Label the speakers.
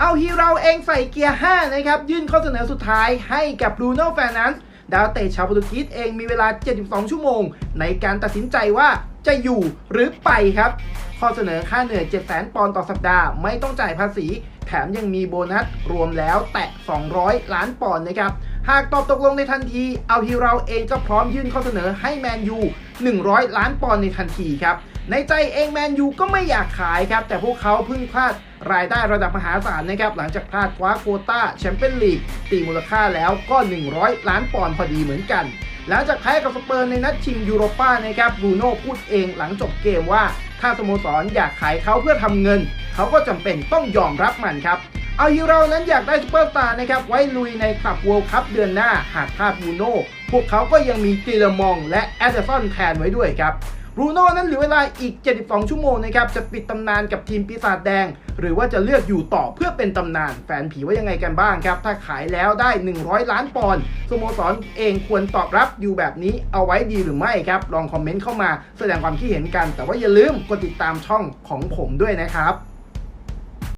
Speaker 1: เอาฮีเราเองใส่เกียร์ 5 นะครับ ยื่นข้อเสนอสุดท้ายให้กับบรูโน่แฟนันส์ดาวเตะชาวโปรตุเกสเองมีเวลา 72 ชั่วโมง ในการตัดสินใจว่าจะอยู่หรือไปครับ ข้อเสนอค่าเหนื่อย 700,000 ปอนด์ต่อสัปดาห์ ไม่ต้องจ่ายภาษี แถมยังมีโบนัสรวมแล้วแตะ 200 ล้านปอนด์นะครับ หากตอบตกลงในทันที เอาฮีเราเองก็พร้อมยื่นข้อเสนอให้แมนยู 100 ล้านปอนด์ในทันทีครับ ในใจเองแมนยูก็ไม่อยากขายครับ แต่พวกเขาเพิ่งพลาดรายได้ระดับมหาศาลนะครับ หลังจากพลาดคว้าโคต้าแชมเปี้ยนลีกตีมูลค่าแล้วก็ 100 ล้านปอนด์พอดีเหมือนกัน หลังจากแพ้กับสเปอร์ในนัดชิงยูโรป้านะครับบูโน่พูดเองหลังจบเกมว่า ถ้าสโมสรอยากขายเขาเพื่อทำเงิน เขาก็จำเป็นต้องยอมรับมันครับเอายูเรานั้นอยากได้ซูเปอร์สตาร์นะครับไว้ลุยในคลับ World คัพเดือนหน้าหากพลาดบูโน่พวกเขาก็ยังมีตีลมองและแอดเดอร์สันแทนไว้ด้วยครับ รูโน่นั้นเหลือเวลาอีก 72 ชั่วโมงนะครับ จะปิดตำนานกับทีมปีศาจแดง หรือว่าจะเลือกอยู่ต่อเพื่อเป็นตำนาน แฟนผีว่ายังไงกันบ้างครับ ถ้าขายแล้วได้ 100 ล้านปอนด์สโมสรเองควรตอบรับอยู่แบบนี้เอาไว้ดีหรือไม่ครับ ลองคอมเมนต์เข้ามาแสดงความคิดเห็นกัน แต่ว่าอย่าลืมกดติดตามช่องของผมด้วยนะครับ